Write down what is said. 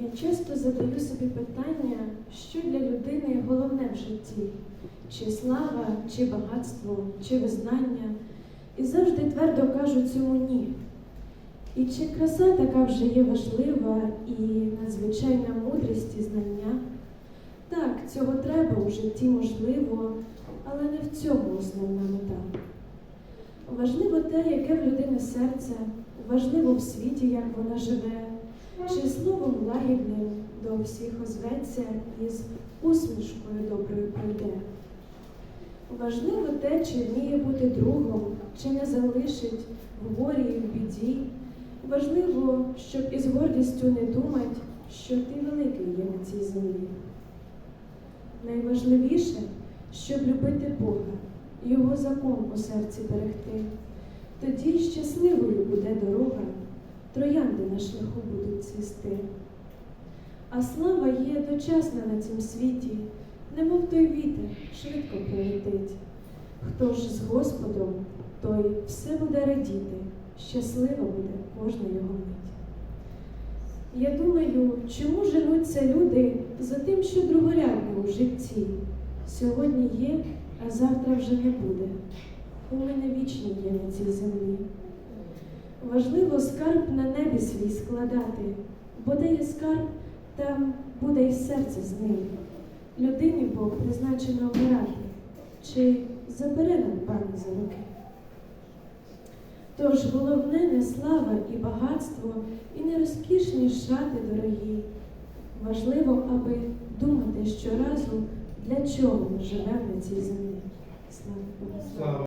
Я часто задаю собі питання, що для людини головне в житті, чи слава, чи багатство, чи визнання, і завжди твердо кажу цьому ні. І чи краса така вже є важлива і надзвичайна мудрість і знання? Так, цього треба у житті можливо, але не в цьому основна мета. Важливо те, яке в людини серце, важливо в світі, як вона живе, чи словом лагідним до всіх озветься і з усмішкою доброю пройде. Важливо те, чи вміє бути другом, чи не залишить в горі і в біді. Важливо, щоб із гордістю не думать, що ти великий є на цій землі. Найважливіше, щоб любити Бога, Його закон у серці берегти. Тоді щасливою буде дорога, троянди на шляху будуть цвісти. А слава є дочасна на цім світі, немов той вітер швидко прилетить. Хто ж з Господом, той все буде радіти, щаслива буде кожна його мить. Я думаю, чому женуться люди за тим, що другорядне у житті. Сьогодні є, а завтра вже не буде. У мене вічні є на цій землі. Важливо скарб на небі свій складати, бо де є скарб, там буде й серце з ним. Людині Бог призначено обирати, чи забере нам пане за руки. Тож головне не слава і багатство, і не розкішні шати дорогі. Важливо, аби думати щоразу, для чого ми живемо на цій землі. Слава Богу.